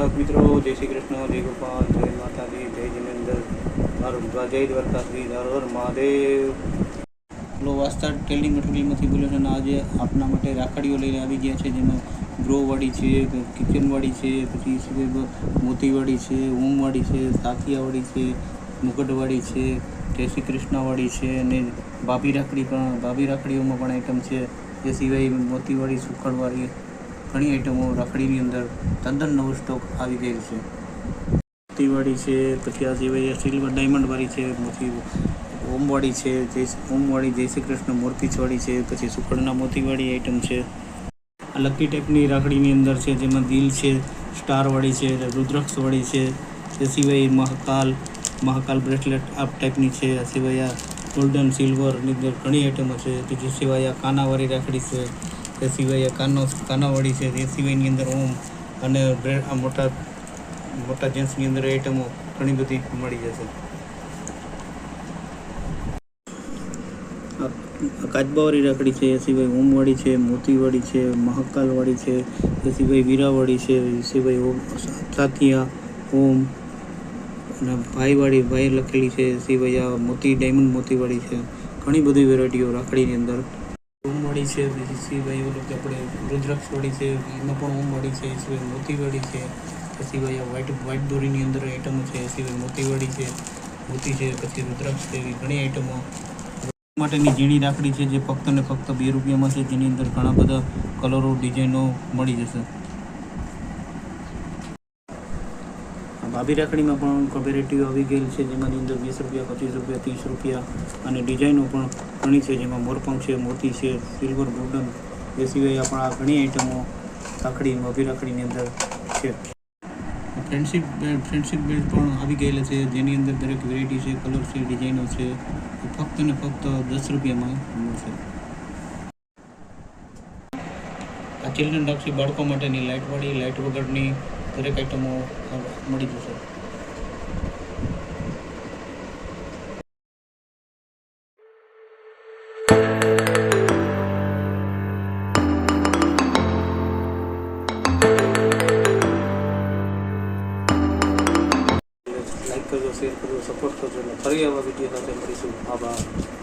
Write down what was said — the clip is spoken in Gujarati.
ગ્રાહક મિત્રો. જય શ્રી કૃષ્ણ, જય ગોપાલ, જય માતાજી, જય જિનેન્દ્ર. મારું જય દ્વારકાશ્રી હર મહાદેવ. લો, વાસ્તા ટેલિંગ મટીરિયલમાંથી બોલ્યો છે અને આજે આપના માટે રાખડીઓ લઈને આવી ગયા છે, જેમાં ગ્રોવાળી છે, કિચનવાળી છે, પછી મોતીવાળી છે ઓમવાળી છે સાથિયાવાળી છે, મુગટવાળી છે, જય શ્રી કૃષ્ણવાળી છે, અને ભાભી રાખડી પણ, ભાભી રાખડીઓમાં પણ આઈટમ છે. એ સિવાય મોતીવાળી, સુખડવાળી ઘણી આઈટમો રાખડીની અંદર તદ્દન નવો સ્ટોક આવી ગયેલ છે. મોતીવાળી છે, પછી આ સિવાય સિલ્વર ડાયમંડવાળી છે, પછી ઓમવાળી છે, જય ઓમવાળી જય શ્રી કૃષ્ણ મોરપીચવાળી છે, પછી સુખડના મોતીવાળી આઈટમ છે. આ લકી ટાઈપની રાખડીની અંદર છે, જેમાં દિલ છે, સ્ટારવાળી છે, રુદ્રાક્ષવાળી છે તે સિવાય મહાકાલ મહાકાલ બ્રેસલેટ આ ટાઈપની છે, આ સિવાય આ ગોલ્ડન સિલ્વરની અંદર ઘણી આઈટમો છે, બીજી સિવાય આ કાનાવાળી રાખડી છે. તે સિવાય કાનો કાનાવાળી છે તે સિવાયની અંદર ઓમ અને બ્રેડ મોટા મોટા જેન્ટ્સની અંદર આઈટમો ઘણી બધી મળી જશે. કાચબાવાળી રાખડી છે, એ સિવાય ઓમવાળી છે, મોતીવાળી છે, મહાકાલવાળી છે, એ સિવાય વીરાવાળી છે, એ સિવાય ઓમ સાથિયા, ઓમ અને ભાઈવાળી ભાઈ લખેલી છે, એ સિવાય આ મોતી ડાયમંડ મોતીવાળી છે. ઘણી બધી વેરાયટીઓ રાખડીની અંદર ઓમવાળી છે પછી સિવાય ઓલું કે આપણે રુદ્રાક્ષવાળી છે, એમાં પણ ઓમવાળી છે સિવાય મોતી મોતીવાળી છે સિવાય આ વ્હાઈટ વ્હાઈટ દોરીની અંદર આઈટમો છે સિવાય મોતી મોતીવાળી છે, મોતી છે, પછી રુદ્રાક્ષ છે, એવી ઘણી આઈટમો માટેની ઝીણી રાખડી છે, જે ફક્ત ને ફક્ત બે રૂપિયામાં છે, જેની અંદર ઘણા બધા કલરો ડિઝાઇનો મળી જશે. ભાભી રાખડીમાં પણ વેરાયટીઓ આવી ગયેલ છે જેમાંની અંદર વીસ રૂપિયા, પચીસ રૂપિયા, ત્રીસ રૂપિયા અને ડિઝાઇનો પણ ઘણી છે, જેમાં મોરપંખ છે, મોતી છે સિલ્વર ગોલ્ડન એ સિવાય પણ આ ઘણી આઈટમો રાખડી ભાભી રાખડીની અંદર છે. ફ્રેન્ડશીપ ફ્રેન્ડશીપ ફ્રેન્ડશિપ બેલ્ટ પણ આવી ગયેલા છે, જેની અંદર દરેક વેરાયટી છે કલર છે ડિઝાઇનો છે ફક્ત ને ફક્ત દસ રૂપિયામાં મળશે આ ચિલ્ડ્રન રાખી બાળકો માટેની લાઇટવાળી લાઇટ વગરની દરેક આઈટમો મળી જશે. લાઈક કરજો શેર કરજો સપોર્ટ કરજો, અને ફરી આવા વીડિયો સાથે મળીશું. આભાર.